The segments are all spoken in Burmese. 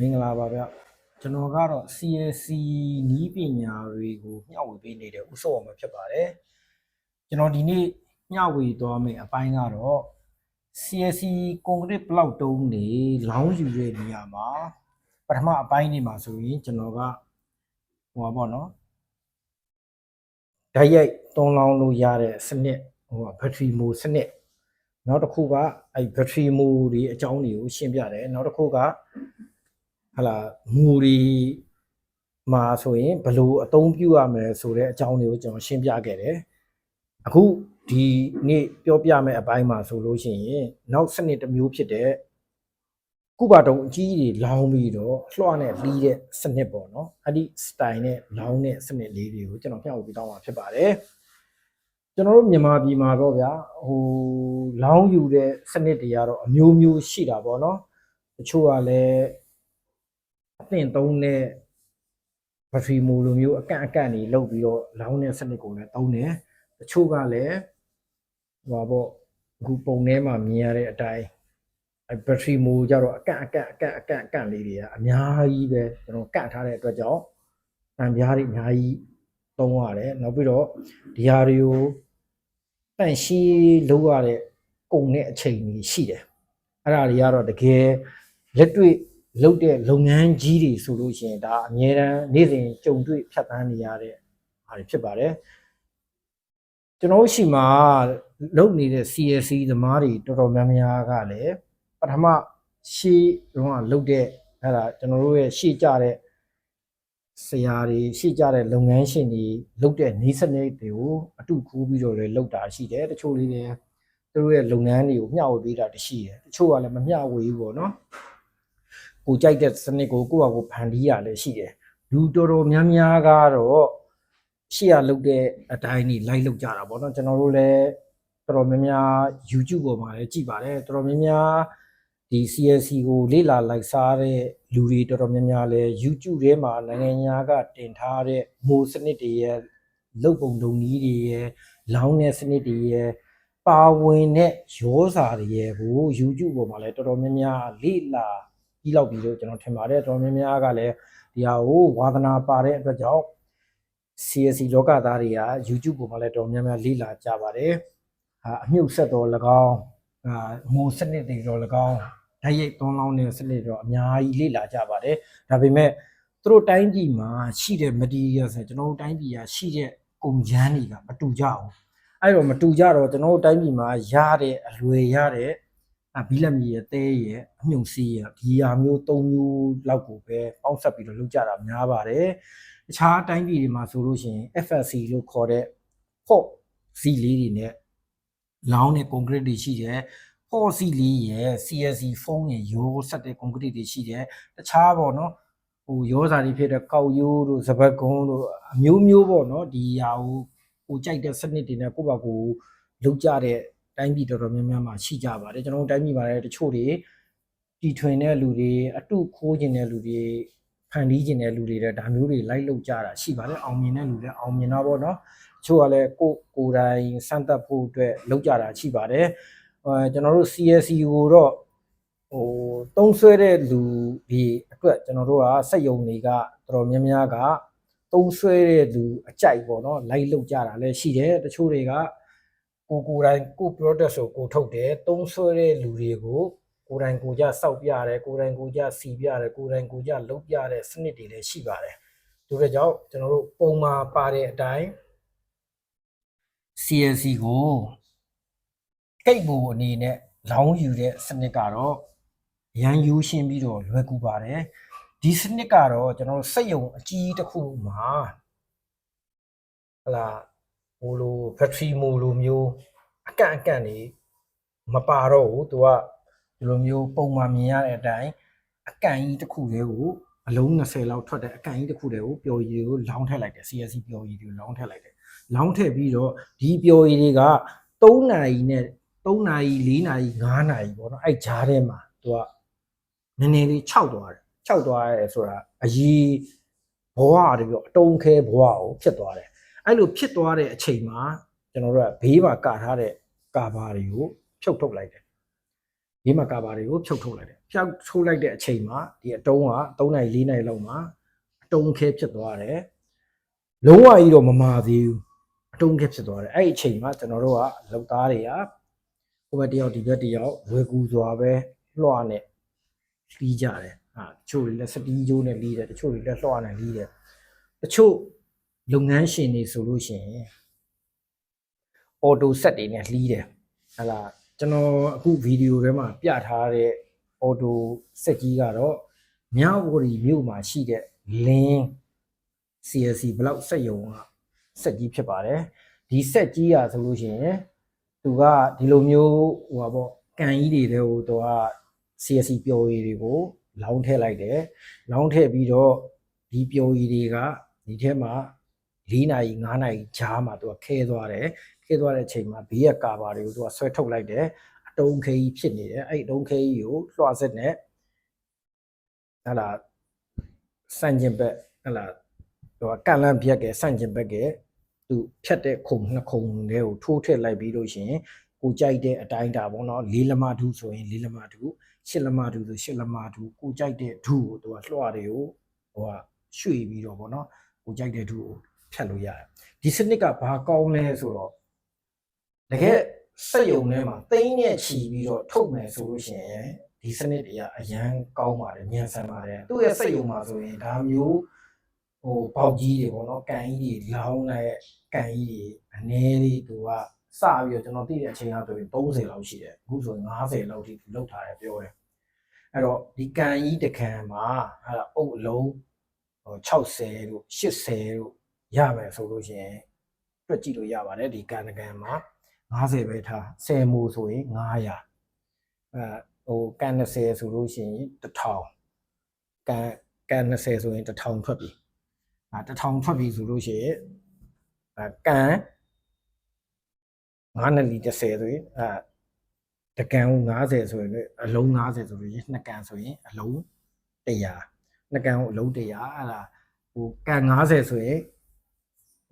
မင်္ဂလာပါဗျကျွန်တော်ကတော့ CSC နီးပညာတွေကိုမျှဝေပေးနေတဲ့ဥစ္စာမှာဖြစ်ပါတယ်ကျွန်တော်ဒီနေ့မျှဝေသွားမယ့်အပိုင်းကတော့ CSC ကွန်ကရစ်ဘလောက်တုံးနေလောင်းယူတဲ့နေရာမှာပထမအပိုင်းနေမှာဆိုရင်ကျွန်တော်ကဟိုပါပေါ့နော်ဓာတ်ရိုက်တုံးလောင်းလို့ရတဲ့စနစ်ဟိုဘက်ထရီမိုစနစ်နောက်တစ်ခုကအဲဘက်ထရီမိုတွေအကြောင်းတွေကိုရှင်းပြတယ်နောက်တစ်ခုက ဟလာမူရီမှာဆိုရင်ဘယ်လိုအသုံးပြုရမလဲဆိုတဲ့အကြောင်းတွေကိုကျွန်တော်ရှင်းပြခဲ့တယ်အခုဒီနေ့ပြောပြမယ့်အပိုင်းမှာဆိုလို့ရှိရင်နောက်စနစ်တစ်မျိုးဖြစ်တဲ့ကုပါတုံအကြီးကြီးလောင်းပြီးတော့လွှနဲ့လီးတဲ့စနစ်ပေါ့နော်အဲ့ဒီ style နဲ့လောင်းတဲ့စနစ်လေးတွေကိုကျွန်တော်မျှဝေပေးတော့မှာဖြစ်ပါတယ်ကျွန်တော်တို့မြန်မာပြည်မှာတော့ဗျာဟိုလောင်းယူတဲ့စနစ်တွေကတော့အမျိုးမျိုးရှိတာပေါ့နော်တချို့ကလည်းအ သင့်သုံးတဲ့ဘက်ထရီမိုလိုမျိုးအကန့်အကန့်တွေလုပ်ပြီးတော့လောင်းတဲ့စနစ်ကိုလည်းသုံးတယ်တချို့ကလည်းဟိုပါပေါ့အခုပုံထဲမှာမြင်ရတဲ့အတိုင်းအဲဘက်ထရီမိုကြတော့အကန့်အကန့်အကန့်အကန့်အကန့်လေးတွေကအများကြီးပဲကျွန်တော်ကန့်ထားတဲ့အတွက်ကြောင့်တန်ပြားတွေအများကြီးသုံးရတယ်နောက်ပြီးတော့ဒီဟာတွေကိုတန့်ရှင်းလုပ်ရတဲ့ကုန်တဲ့အချိန်ကြီးရှိတယ်အဲ့ဒါတွေကတော့တကယ်လက်တွေ့ လုပ်တဲ့လုပ်ငန်းကြီးတွေဆိုလို့ရှိရင်ဒါအများတန်းနေ့စဉ်ကြုံတွေ့ဖြတ်သန်းနေရတဲ့ဟာတွေဖြစ်ပါတယ်ကျွန်တော်တို့ရှိမှာလုပ်နေတဲ့ CSC သမားတွေတော်တော်များများကလည်းပထမရှေ့တော့လုပ်တဲ့အဲ့ဒါကျွန်တော်တို့ရဲ့ရှေ့ကြတဲ့ဆရာတွေရှေ့ကြတဲ့လုပ်ငန်းရှင်တွေလုပ်တဲ့နေစနစ်တွေကိုအတူကူးပြီးတော့လည်းလုပ်တာရှိတယ်တချို့လေးတွေသူတို့ရဲ့လုပ်ငန်းတွေကိုမျှဝေပေးတာတရှိတယ်တချို့ကလည်းမမျှဝေဘူးပေါ့နော် ကိုကြိုက်တဲ့စနစ်ကိုကိုယ့်ဟာကိုယ်ဖန်တီးရလည်းရှိတယ်လူတော်တော်များများကတော့ရှေ့ရလုတ်တဲ့အတိုင်းนี่လိုက်လုတ်ကြတာပေါ့နော်ကျွန်တော်တို့လည်းတော်တော်များများ YouTube ပေါ်မှာလည်းကြည်ပါတယ်တော်တော်များများဒီ CSC ကိုလေ့လာလိုက်စားတဲ့လူတွေတော်တော်များများလည်း YouTube ထဲမှာနိုင်ငံညာကတင်ထားတဲ့မိုးစနစ်တွေရဲ့လုတ်ပုံတုံနည်းတွေရဲ့လောင်းတဲ့စနစ်တွေရဲ့ပါဝင်တဲ့ရောစာတွေရဲ့ကို YouTube ပေါ်မှာလည်းတော်တော်များများလေ့လာ ပြီးလောက်ပြီလို့ကျွန်တော်ထင်ပါတယ်တော်တော်များများကလည်းဒီဟာကိုဝါသနာပါတဲ့အတွက်ကြောင့် CSC လောကသားတွေက YouTube ပေါ်မှာလည်းတော်တော်များများလေ့လာကြပါတယ်အာအမြုပ်ဆက်တော်၎င်းအာမိုးစနစ်တွေတော်၎င်းဓာတ်ရိပ်သွန်းလောင်းတဲ့စနစ်တော့အများကြီးလေ့လာကြပါတယ်ဒါပေမဲ့သူတို့တိုင်းပြည်မှာရှိတဲ့ material ဆိုကျွန်တော်တို့တိုင်းပြည်ကရှိတဲ့ကုန်ကျန်းတွေကမတူကြဘူးအဲ့တော့မတူကြတော့ကျွန်တော်တို့တိုင်းပြည်မှာရတဲ့အလွယ်ရတဲ့ အဘီလက်မီရဲ့တဲရဲ့အမြုံစီးရဲ့ဒီဟာမျိုး၃မျိုးလောက်ကိုပဲပေါင်းဆက်ပြီးတော့လုပ်ကြတာများပါတယ်တခြားတိုင်းပြည်တွေမှာဆိုလို့ရှိရင် FSC လို့ခေါ်တဲ့ hot စီလေးတွေနဲ့လောင်းတဲ့ concrete တွေရှိတယ် hot စီလေးရဲ့ CSC ဖုန်းရဲ့ရိုးဆက်တဲ့ concrete တွေရှိတယ်တခြားပေါ့နော်ဟိုရောစာတွေဖြစ်တဲ့ကောက်ရိုးတို့စပတ်ကုန်းတို့အမျိုးမျိုးပေါ့နော်ဒီဟာကိုကိုကြိုက်တဲ့စနစ်တွေနဲ့ကိုယ့်ဘာကိုယ်လုပ်ကြတဲ့ တိုင်းပြည်တော်တော်များများမှာရှိကြပါတယ်ကျွန်တော်တို့တိုင်းပြည်မှာလည်းတချို့တွေတီထွင်တဲ့လူတွေအတုခိုးခြင်းတဲ့လူတွေဖန်တီးခြင်းတဲ့လူတွေတဲ့ဒါမျိုးတွေလိုက်လုပ်ကြတာရှိပါတယ်အောင်မြင်တဲ့လူတွေအောင်မြင်တော့ဗောနော်တချို့ကလည်းကိုယ်ကိုယ်တိုင်စမ်းသပ်ဖို့အတွက်လုပ်ကြတာရှိပါတယ်အဲကျွန်တော်တို့ CSC ကိုတော့ဟိုတုံးဆွဲတဲ့လူဒီအတွက်ကျွန်တော်တို့ကစက်ယုံတွေကတော်တော်များများကတုံးဆွဲတဲ့လူအကြိုက်ပေါ့နော်လိုက်လုပ်ကြတာလည်းရှိတယ်တချို့တွေက ကိုကိုယ်တိုင်ကို product ဆိုကိုထုတ်တယ်သုံးဆွဲတဲ့လူတွေကိုကိုယ်တိုင်ကိုကြစောက်ပြရတယ်ကိုယ်တိုင်ကိုကြစီပြရတယ်ကိုယ်တိုင်ကိုကြလုပ်ပြတဲ့စနစ်တွေလည်းရှိပါတယ်ဒါကြောင့်ကြောင့်ကျွန်တော်တို့ပုံမှာပါတဲ့အတိုင်း CNC ကိုကိတ်ဘူအနေနဲ့လောင်းယူတဲ့စနစ်ကတော့ရန်ယူရှင်းပြီးတော့လွယ်ကူပါတယ်ဒီစနစ်ကတော့ကျွန်တော်တို့စက်ယုံအကြီးတစ်ခုမှာဟလာ ဟိုလိုဘက်ထရီမိုလိုမျိုးအကန့်အကန့်နေမပါတော့ဘူးသူကဒီလိုမျိုးပုံမှန်မြင်ရတဲ့အတိုင်းအကန့်ကြီးတစ်ခုတည်းကိုအလုံး20လောက်ထွက်တဲ့အကန့်ကြီးတစ်ခုတည်းကိုပျော်ရည်တွေကိုလောင်းထည့်လိုက်တယ် CSC ပျော်ရည်တွေကိုလောင်းထည့်လိုက်တယ်လောင်းထည့်ပြီးတော့ဒီပျော်ရည်တွေက3နာရီနဲ့3နာရီ4နာရီ5နာရီပေါ့နော်အဲ့ဂျားထဲမှာသူကနည်းနည်းလေးခြောက်သွားတယ်ခြောက်သွားရဲဆိုတာအကြီးဘဝတွေပြောအတုံးခဲဘဝကိုဖြစ်သွားတယ် အဲ့လိုဖြစ်သွားတဲ့အချိန်မှာကျွန်တော်တို့ကဘေးမှာကာထားတဲ့ကာဘာတွေကိုဖြုတ်ထုတ်လိုက်တယ်ဘေးမှာကာဘာတွေကိုဖြုတ်ထုတ်လိုက်တယ်ဖြုတ်ထုတ်လိုက်တဲ့အချိန်မှာဒီအတုံးက3နိုင်4နိုင်လောက်မှာအတုံးခဲဖြစ်သွားတယ်လုံးဝကြီးတော့မမာသေးဘူးအတုံးခဲဖြစ်သွားတယ်အဲ့ဒီအချိန်မှာကျွန်တော်တို့ကလောက်သားတွေကဟိုဘက်တစ်ယောက်ဒီဘက်တစ်ယောက်ဝေကူစွာပဲလွှာနဲ့လီးကြတယ်ဟာတချို့တွေလက်စတီးဂျိုးနဲ့လီးတယ်တချို့တွေလက်လွှာနဲ့လီးတယ်တချို့ လုပ်ငန်းရှင်တွေဆိုလို့ရှိရင်အော်တိုဆက်တွေနဲ့လီးတယ်ဟလာကျွန်တော်အခုဗီဒီယိုထဲမှာပြထားတဲ့အော်တိုဆက်ကြီးကတော့မြောက်ဝရီမြို့မှာရှိတဲ့လင်း CSC ဘလောက်စက်ယုံကစက်ကြီးဖြစ်ပါတယ်ဒီစက်ကြီးอ่ะဆိုလို့ရှိရင်သူကဒီလိုမျိုးဟိုပါပေါ့ကန်ကြီးတွေတဲ့ဟိုသူက CSC ပျော်ရည်တွေကို လောင်းထည့်လိုက်တယ်လောင်းထည့်ပြီးတော့ဒီပျော်ရည်တွေကဒီထဲမှာ ၄နာရီ၅နာရီကြားမှာသူကခဲသွားတယ်ခဲသွားတဲ့အချိန်မှာဘေးရကာဘာတွေကိုသူကဆွဲထုတ်လိုက်တယ်အတုံးခဲကြီးဖြစ်နေတယ်အဲ့ဒီအတုံးခဲကြီးကိုလွှတ်ဆက်နဲ့ဟလာစန့်ကျင်ဘက်ဟလာဟိုကန့်လန့်ပြက်ကဲဆန့်ကျင်ဘက်ကဲသူဖြတ်တဲ့ခုံနှစ်ခုံတွေကိုထိုးထည့်လိုက်ပြီးလို့ရှရင်ကိုကြိုက်တဲ့အတိုင်းတာပေါ့နော်လေးလက်မဒုဆိုရင်လေးလက်မဒုရှစ်လက်မဒုဆိုရှစ်လက်မဒုကိုကြိုက်တဲ့ဒုကိုသူကလွှတ်တွေကိုဟိုကရွှေ့ပြီးတော့ပေါ့နော်ကိုကြိုက်တဲ့ဒုကို ဖြတ်လို့ရတယ်ဒီစနစ်ကဘာကောင်းလဲဆိုတော့တကယ်စက်ယုံထဲမှာတိန်းနဲ့ချီပြီးတော့ထုတ်မယ်ဆိုလို့ရှိရင်ဒီစနစ်တွေကအရန်ကောင်းပါတယ်မြန်ဆန်ပါတယ်သူ့ရဲ့စက်ယုံမှာဆိုရင်ဒါမျိုးဟိုပေါက်ကြီးတွေပေါ့နော်ကန်ကြီးတွေလောင်းတဲ့ကန်ကြီးတွေအနည်းလေးသူကစပြီးတော့ကျွန်တော်သိတဲ့အချိန်ကဆိုရင်30လောက်ရှိတယ်အခုဆိုရင်90လောက်ထိသူလောက်ထားတယ်ပြောတယ်အဲ့တော့ဒီကန်ကြီးတစ်ခံမှာအဲ့ဒါအုပ်အလုံးဟို60တို့80တို့ ရမယ်ဆိုလို့ရှိရင်တွက်ကြည့်လို့ရပါတယ်ဒီကန်တစ်ကန်မှာ90ပဲထား10မူဆိုရင်900အဲဟိုကန်20ဆိုလို့ရှိရင်1000ကန်ကန်20ဆိုရင်1000ထွက်ပြီအဲတစ်ထောင်ထွက်ပြီဆိုလို့ရှိရင်အဲကန်9နလီ30ဆိုရင်အဲတကန်ကို90ဆိုရင်လည်းအလုံး90ဆိုလို့ရှိရင်နှစ်ကန်ဆိုရင်အလုံး100နှစ်ကန်ကိုအလုံး100အဲ့ဒါဟိုကန်90ဆိုရင်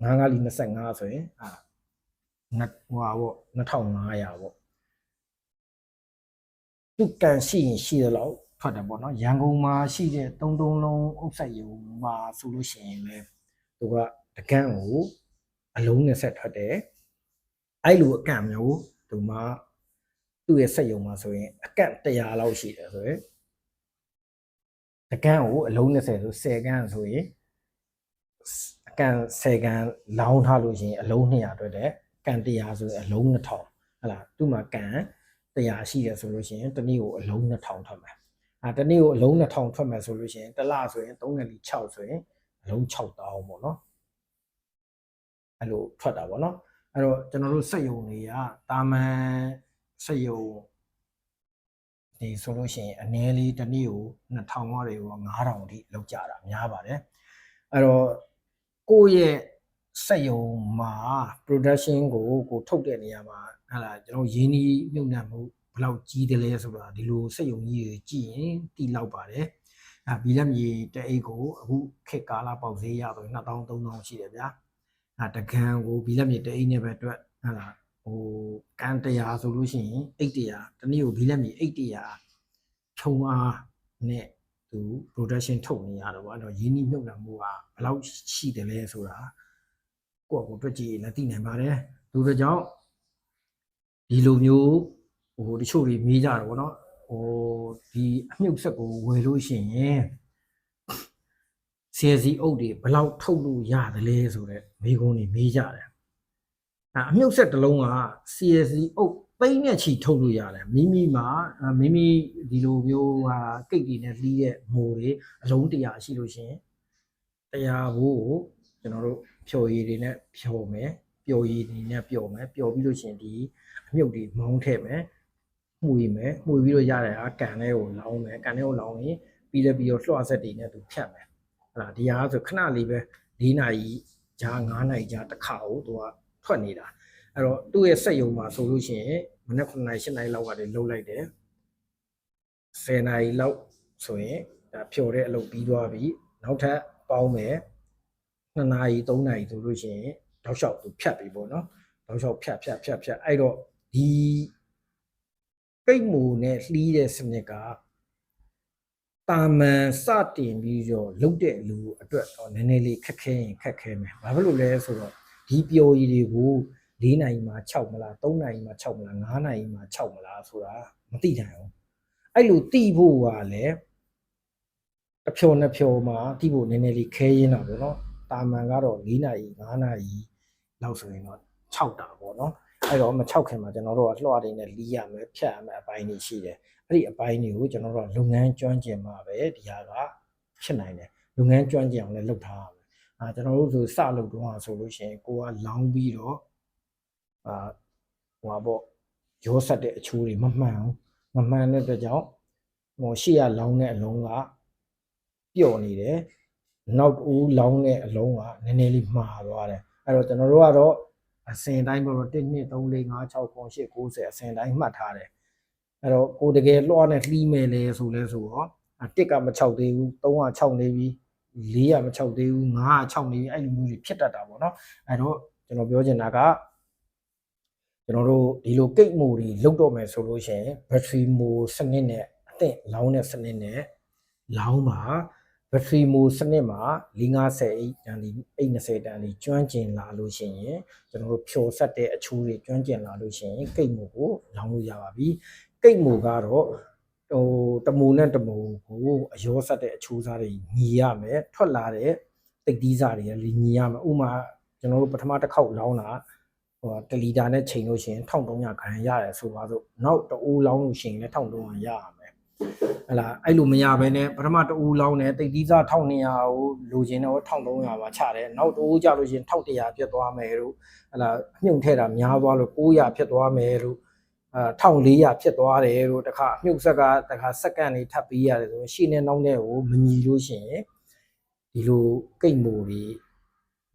9ကလီ25ဆိုရင်အာနှစ်ဟိုဟာပေါ့2500ပေါ့သူကန်ရှိရင်ရှိတယ်လို့ထွက်တယ်ပေါ့နော်ရန်ကုန်မှာရှိတဲ့သုံးသုံးလုံးဥစ္စာယုံမှာဆိုလို့ရှိရင်လည်းသူကတကန့်ကိုအလုံးနဲ့ဆက်ထွက်တယ်အဲ့လိုအကန့်မျိုးသူမှသူ့ရဲ့စက်ယုံမှာဆိုရင်အကန့်100လောက်ရှိတယ်ဆိုရင်တကန့်ကိုအလုံး20ဆို10ကန့်ဆိုရင်အ ကန့်10ကန့်လောင်းထားလို့ရှိရင်အလုံး200အတွက်တဲ့ကန်100ဆိုရင်အလုံး1000ဟလာသူ့မှာကန်100ရှိတယ်ဆိုလို့ရှိရင်တနည်းကိုအလုံး2000ထွက်မှာအဲတနေ့ကိုအလုံး2000ထွက်မယ်ဆိုလို့ရှိရင်တစ်လဆိုရင်3ငလီ6ဆိုရင်အလုံး6000ပေါ့နော်အဲ့လိုထွက်တာပေါ့နော်အဲ့တော့ကျွန်တော်တို့စက်ယုံတွေကတာမန်စက်ယုံဒီဆိုလို့ရှိရင်အနည်းလေးတစ်နေ့ကို2000ဝတွေကို9000အထိလောက်ကြတာများပါတယ်အဲ့တော့ ကိုယ့်ရဲ့စက်ယုံမှာ production ကိုကိုထုတ်တဲ့နေရာမှာဟာလာကျွန်တော်ရင်းနှီးမြုပ်နှံမှုဘယ်လောက်ကြီးတယ်လဲဆိုတာဒီလိုစက်ယုံကြီးတွေကြည့်ရင်တိလောက်ပါတယ်။အဲဘီလက်မြေတအိတ်ကိုအခုခက်ကာလာပေါက်ဈေးရတော့2000 3000ရှိတယ်ဗျာ။အဲတကန်ကိုဘီလက်မြေတအိတ်နဲ့ပဲအတွက်ဟာလာဟိုကန်100ဆိုလို့ရှိရင်အိတ်100တနည်းကိုဘီလက်မြေအိတ်100ခြုံအားနဲ့ သူ production ထုတ်နေရတော့ဗောအဲ့တော့ရင်းနှီးမြုပ်နှံမှုကဘယ်လောက်ရှိတယ်လဲဆိုတာကိုယ့်အကိုတွေ့ကြည့်လည်းသိနိုင်ပါတယ်။ဒီလိုကြောင့်ဒီလိုမျိုးဟိုတချို့တွေမေးကြတော့ဗောနော်ဟိုဒီအမြုပ်ဆက်ကိုဝယ်လို့ရှိရင်စီစီအုပ်တွေဘယ်လောက်ထုတ်လို့ရတယ်လဲဆိုတော့မိကုန်းတွေမေးကြတယ်အဲအမြုပ်ဆက်တစ်လုံးက CSC အုပ် သိန်းနဲ့ချီထုတ်လို့ရတယ်မိမိမှာမိမိဒီလိုမျိုးဟာကိတ်တွေနဲ့လီးတဲ့မိုးတွေအလုံး100ရှိလို့ရှိရင်100ဘိုးကိုကျွန်တော်တို့ဖြော်ရည်တွေနဲ့ဖြော်မယ်ပျော်ရည်တွေနဲ့ပျော်မယ်ပျော်ပြီးလို့ရှိရင်ဒီအမြုပ်တွေမောင်းထည့်မယ်မှုရမယ်မှုပြီးတော့ရတဲ့ဟာကန်လေးကိုလောင်းမယ်ကန်လေးကိုလောင်းရင်ပြီးလည်းပြီးတော့လွှတ်ဆက်တွေနဲ့သူဖြတ်မယ်ဟလာဒီဟာဆိုခဏလေးပဲ၄နာရီဂျာ9နာရီဂျာတစ်ခါကိုသူကထွက်နေတာ အဲ့တော့သူ့ရဲ့စက်ယုံမှာဆိုလို့ရှိရင်မနေ့9နာရီ10နာရီလောက်ကနေလှုပ်လိုက်တယ်10နာရီလောက်ဆိုရင်ဒါဖြော်တဲ့အလုပ်ပြီးသွားပြီနောက်ထပ်ပေါင်းမယ်2နာရီ3နာရီဆိုလို့ရှိရင်တောက်လျှောက်သူဖြတ်ပြီပေါ့နော်တောက်လျှောက်ဖြတ်ဖြတ်ဖြတ်ဖြတ်အဲ့တော့ဒီကိတ်မူနဲ့လှီးတဲ့စနစ်ကတာမန်စတင်ပြီးတော့လုတ်တဲ့လူအတွက်တော့နည်းနည်းလေးခက်ခဲရင်ခက်ခဲမယ်ဘာဖြစ်လို့လဲဆိုတော့ဒီပျော်ရည်တွေကို ၄နိုင်မှာ6မလား3နိုင်မှာ6မလား9နိုင်မှာ6မလားဆိုတာမသိနိုင်ဘူးအဲ့လိုတိဖို့ကလည်းအဖြော်နှစ်ဖြော်မှာတိဖို့နည်းနည်းလေးခဲရင်းတာပေါ့နော်တာမန်ကတော့၄နိုင်9နိုင်လောက်ဆိုရင်တော့6တာပေါ့နော်အဲ့တော့မ၆ခင်မှာကျွန်တော်တို့ကလွှတ်တွေနဲ့လီးရမယ်ဖြတ်ရမယ်အပိုင်းတွေရှိတယ်အဲ့ဒီအပိုင်းတွေကိုကျွန်တော်တို့ကလုပ်ငန်းကျွမ်းကျင်မှာပဲဒီဟာကဖြစ်နိုင်တယ်လုပ်ငန်းကျွမ်းကျင်အောင်လည်းလုပ်ထားရမယ်အာကျွန်တော်တို့ဆိုစလုပ်တော့ဆိုလို့ရှိရင်ကိုကလောင်းပြီးတော့ အာဟိုပါပေါ့ရောဆက်တဲ့အချိုးတွေမမှန်ဘူးမမှန်တဲ့အတွက်ကြောင့်ဟိုရှေ့ကလောင်းတဲ့အလုံးကပျော့နေတယ်နောက်ဦးလောင်းတဲ့အလုံးကနည်းနည်းလေးမှားသွားတယ်အဲ့တော့ကျွန်တော်တို့ကတော့အစင်တိုင်းပေါ့တော့1 2 3 4 5 6 9 8 90အစင်တိုင်းမှတ်ထားတယ်အဲ့တော့ကိုတကယ်လွှားနဲ့လှီးမယ်လေဆိုလဲဆိုတော့တစ်ကမ6သေးဘူး3က6နေပြီ4ကမ6သေးဘူး5က6နေပြီအဲ့လိုမျိုးတွေဖြစ်တတ်တာပေါ့နော်အဲ့တော့ကျွန်တော်ပြောချင်တာက ကျွန်တော်တို့ဒီလိုကိတ်မိုတွေလုတ်တော့မယ်ဆိုလို့ရှိရင် battery mode စနစ်နဲ့အသင့်လောင်းတဲ့စနစ်နဲ့လောင်းပါ battery mode စနစ်မှာ450အိတ်တန်ဒီအိတ်20တန်ဒီကျွမ်းကျင်လာလို့ရှိရင်ကျွန်တော်တို့ဖြော်ဆက်တဲ့အချိုးတွေကျွမ်းကျင်လာလို့ရှိရင်ကိတ်မိုကိုလောင်းလို့ရပါပြီကိတ်မိုကတော့ဟိုတမူနဲ့တမူကိုအရောဆက်တဲ့အချိုးစားတွေညီရမယ်ထွက်လာတဲ့တိတ်သီးစားတွေလည်းညီရမယ်ဥမာကျွန်တော်တို့ပထမတစ်ခေါက်လောင်းတာ ဟိုတလီတာနဲ့ချိန်လို့ရှိရင်1300ခန်းရတယ်ဆိုပါစို့နောက်တအိုးလောင်းလို့ရှိရင်လည်း1300ရရမယ်ဟလာအဲ့လိုမရဘဲနဲ့ပထမတူလောင်းနဲ့တိတ်သီးစား1200ကိုလိုချင်တော့1300ပါချတယ်နောက်တူကြလို့ရှိရင်1100ဖြစ်သွားမယ်လို့ဟလာအမြုံထဲတာများသွားလို့900ဖြစ်သွားမယ်လို့အာ1400ဖြစ်သွားတယ်လို့တခါအမြုပ်ဆက်ကတခါစက္ကန့်လေးထပ်ပြီးရတယ်ဆိုရင်ရှင်းနေနောက်တဲ့ကိုမညီလို့ရှိရင်ဒီလိုကိတ်မိုတွေ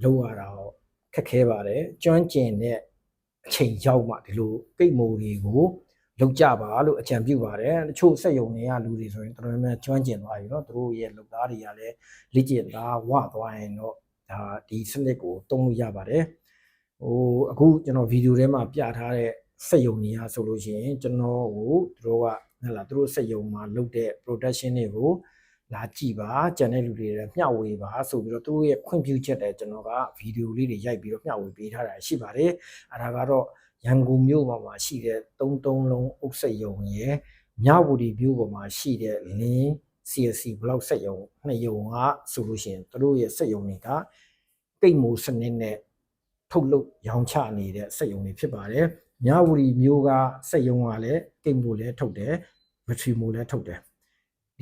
လောက်ရတာတော့ ခက်ခဲပါတယ်ကျွမ်းကျင်တဲ့အချိန်ရောက်မှဒီလိုကိတ်မိုတွေကို လောက်ကြပါလို့အကြံပြုပါတယ်တချို့စက်ယုံတွေကလူတွေဆိုရင်တော်တော်များများကျွမ်းကျင်သွားပြီเนาะသူတို့ရဲ့လုပ်သားတွေကလည်းလေ့ကျင့်သားဝသွားရင်တော့ဒါဒီစနစ်ကိုတုံးလို့ရပါတယ်ဟိုအခုကျွန်တော်ဗီဒီယိုထဲမှာပြထားတဲ့စက်ယုံတွေကဆိုလို့ရှိရင်ကျွန်တော်ကိုသူတို့ကဟဲ့လားသူတို့စက်ယုံမှာလုပ်တဲ့ production တွေကို လာကြည့်ပါကြံတဲ့လူတွေလည်းမျှဝေပါဆိုပြီးတော့သူတို့ရဲ့ခွင့်ပြုချက်တဲ့ကျွန်တော်ကဗီဒီယိုလေးတွေရိုက်ပြီးတော့မျှဝေပေးထားတာရှိပါတယ်အဲဒါကတော့ရန်ကုန်မြို့ပေါ်မှာရှိတဲ့33လုံးအုပ်စက်ယုံရယ်မြဝတီမြို့ပေါ်မှာရှိတဲ့လင်း CSC block စက်ယုံနှစ်ယုံကဆိုလို့ရှိရင်သူတို့ရဲ့စက်ယုံတွေကကိတ်မိုစနစ်နဲ့ထုတ်လုပ်ရောင်းချနေတဲ့စက်ယုံတွေဖြစ်ပါတယ်မြဝတီမြို့ကစက်ယုံကလည်းကိတ်မိုလည်းထုတ်တယ်ဘက်ထရီမိုလည်းထုတ်တယ်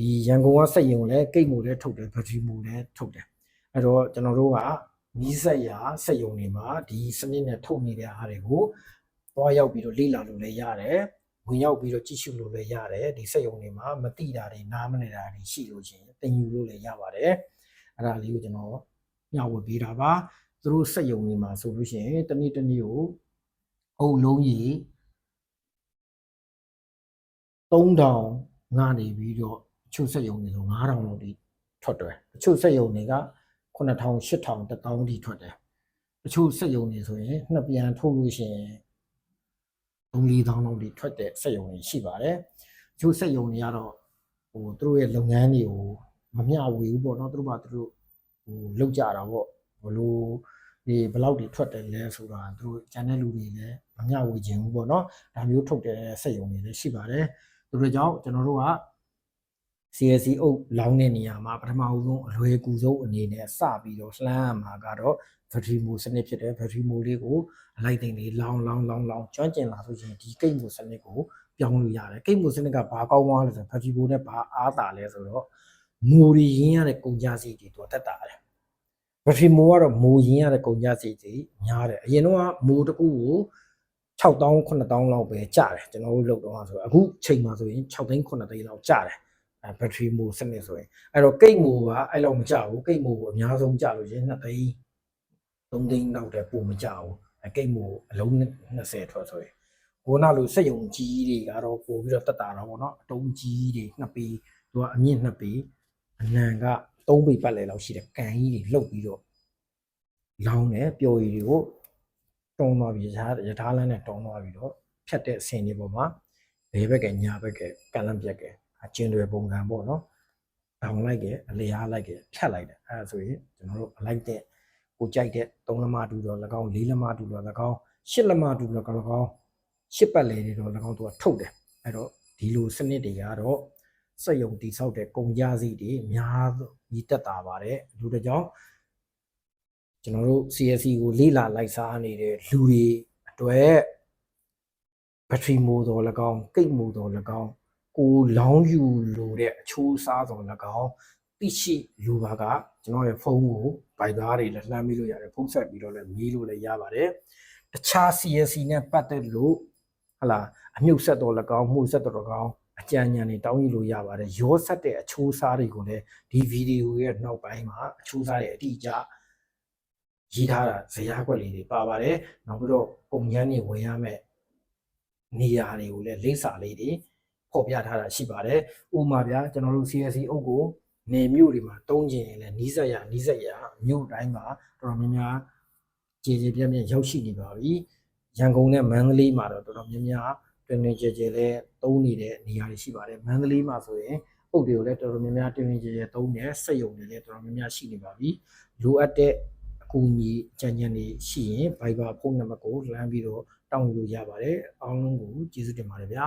ဒီရန်ကုန်ကစက်ယုံလည်းကိတ်မိုလည်းထုတ်တယ်ဘက်ထရီမိုလည်းထုတ်တယ်အဲ့တော့ကျွန်တော်တို့ကနီးစက်ရာစက်ယုံတွေမှာဒီစနစ်နဲ့ထုတ်နေတဲ့အားတွေကိုသွားရောက်ပြီးတော့လေ့လာလို့လည်းရတယ်ဝင်ရောက်ပြီးတော့ကြည့်ရှုလို့လည်းရတယ်ဒီစက်ရုံတွေမှာမတိတာတွေနားမနေတာတွေရှိလို့ချင်းတင်ယူလို့လည်းရပါတယ်အဲ့ဒါလေးကိုကျွန်တော်ညှောက်ဝေပေးတာပါသူတို့စက်ရုံတွေမှာဆိုလို့ရှိရင်တနေ့တနေ့ကိုအုပ်လုံးကြီး3000ငါနေပြီးတော့အ ချို့စက်ရုံတွေဆို9000လောက်ထိထွက်တယ်အချို့စက်ရုံတွေက9000 8000 1000ထိထွက်တယ်အချို့စက်ရုံတွေဆိုရင်နှစ်ပြန်ထုတ်လို့ရှိရင်3 4တောင်းလောက်တွေထွက်တဲ့စက်ရုံတွေရှိပါတယ်။ကျိုးစက်ရုံတွေကတော့ဟိုသူတို့ရဲ့လုပ်ငန်းတွေကိုမမျှဝေဘူးပေါ့နော်သူတို့ကသူတို့ဟိုလောက်ကြတာပေါ့ဘလို့ဒီဘလောက်တွေထွက်တယ်လဲဆိုတာသူတို့ကျန်တဲ့လူတွေလည်းမမျှဝေခြင်းဘူးပေါ့နော်ဒါမျိုးထုတ်တဲ့စက်ရုံတွေလည်းရှိပါတယ်သူတို့ကြောင့်ကျွန်တော်တို့က CSC အုပ်လောင်းတဲ့နေရာမှာပထမဦးဆုံးအလွယ်ကူဆုံးအနေနဲ့စပြီးတော့လှမ်းရမှာကတော့ battery mode စနစ်ဖြစ်တယ် battery mode လေးကိုအလိုက်သိမ်းလေးလောင်းလောင်းလောင်းလောင်းကျွမ်းကျင်လာဆိုရင်ဒီ gate mode စနစ်ကိုပြောင်းလို့ရတယ် gate mode စနစ်ကဘာကောင်းသွားလဲဆိုတော့ battery mode နဲ့ဘာအားတာလဲဆိုတော့မိုးရင်းရတဲ့ကုန်ကြစီတွေတော့တက်တာတယ် battery mode ကတော့မိုးရင်းရတဲ့ကုန်ကြစီတွေများတယ်အရင်တော့မိုးတစ်ခုကို6000 9000လောက်ပဲကျတယ်ကျွန်တော်တို့လုပ်တော့ဆိုအခုချိန်မှာဆိုရင်6သိန်း9သိန်းလောက်ကျတယ် အဲ battery mode စနစ်ဆိုရင်အဲ့တော့ gate mode ကအဲ့လောက်မကျဘူး gate mode ကိုအများဆုံးကျလို့ရင်2သိန်း3သိန်းလောက်တည်းပိုမကျဘူးအဲ gate mode အလုံး20ထွက်ဆိုရင်ကိုနာလိုစက်ယုံကြီးတွေကတော့ပို့ပြီးတော့တက်တာတော့ဗောနော်အတုံးကြီးတွေနှစ်ပေသူကအမြင့်နှစ်ပေအနံက3ပေပတ်လည်လောက်ရှိတယ်ကန်ကြီးတွေလှုပ်ပြီးတော့လောင်းတယ်ပျော်ရည်တွေကိုတုံးသွားပြီးရထားရထားလမ်းနဲ့တုံးသွားပြီးတော့ဖြတ်တဲ့အဆင်တွေပေါ်မှာဘယ်ဘက်ကညာဘက်ကကန့်လန့်ပြက်က အကျဉ်းတွေပုံစံပေါ့နော်တောင်လိုက်ကအလျားလိုက်ကဖြတ်လိုက်တယ်အဲဒါဆိုရင်ကျွန်တော်တို့အလိုက်တဲ့ကိုကြိုက်တဲ့၃လက်မတူတော့၎င်း၄လက်မတူတော့၎င်း၈လက်မတူတော့၎င်း၈ပတ်လေတွေတော့၎င်းသူကထုတ်တယ်အဲ့တော့ဒီလိုစနစ်တွေကတော့စက်ယုံတိဆောက်တဲ့ကုန်ကြစည်တွေအများကြီးတက်တာပါတယ်လူတစ်ကြောင်ကျွန်တော်တို့ CSC ကိုလေ့လာလိုက်စားနေတဲ့လူတွေအတွက်ဘက်ထရီမိုးတော်၎င်းကိတ်မိုးတော်၎င်း ကိုလောင်းယူလိုတဲ့အချိုးအစားတော်၎င်းသိရှိလူပါကကျွန်တော်ရဲ့ဖုန်းကိုဗိုက်သားတွေလည်းလှမ်းပြီးလို့ရတယ်ဖုန်းဆက်ပြီးတော့လည်းမေးလို့လည်းရပါတယ်တခြား CSC နဲ့ပတ်သက်လို့ဟလာအမြုပ်ဆက်တော်၎င်းမှုဆက်တော်၎င်းအကြံဉာဏ်တွေတောင်းယူလို့ရပါတယ်ရောဆက်တဲ့အချိုးအစားတွေကိုလည်းဒီဗီဒီယိုရဲ့နောက်ပိုင်းမှာအချိုးအစားတွေအတိအကျရေးထားတာဇရာကွက်လေးတွေပါပါတယ်နောက်ပြီးတော့ပုံញ្ញမ်းတွေဝင်ရမယ်နေရာတွေကိုလည်းလိမ့်စာလေးတွေ ဖော်ပြထားတာရှိပါတယ်ဥပမာဗျာကျွန်တော်တို့ CSC အုပ်ကိုနေမြို့တွေမှာတုံးကျင်ရင်လည်းနီးစက်ရနီးစက်ရမြို့တိုင်းမှာတော်တော်များများကြည်ကြည်ပြည့်ပြည့်ရောက်ရှိနေပါပြီရန်ကုန်နဲ့မန္တလေးမှာတော့တော်တော်များများတွင်တွင်ကြဲကြဲလဲတုံးနေတဲ့နေရာတွေရှိပါတယ်မန္တလေးမှာဆိုရင်အုပ်တွေကိုလည်းတော်တော်များများတွင်တွင်ကြဲကြဲတုံးတယ်စက်ရုံတွေလည်းတော်တော်များများရှိနေပါပြီလိုအပ်တဲ့အကူအညီကြံကြံတွေရှိရင် Viber ဖုန်းနံပါတ်ကိုလှမ်းပြီးတော့တောင်းယူလို့ရပါတယ်အားလုံးကိုကျေးဇူးတင်ပါတယ်ဗျာ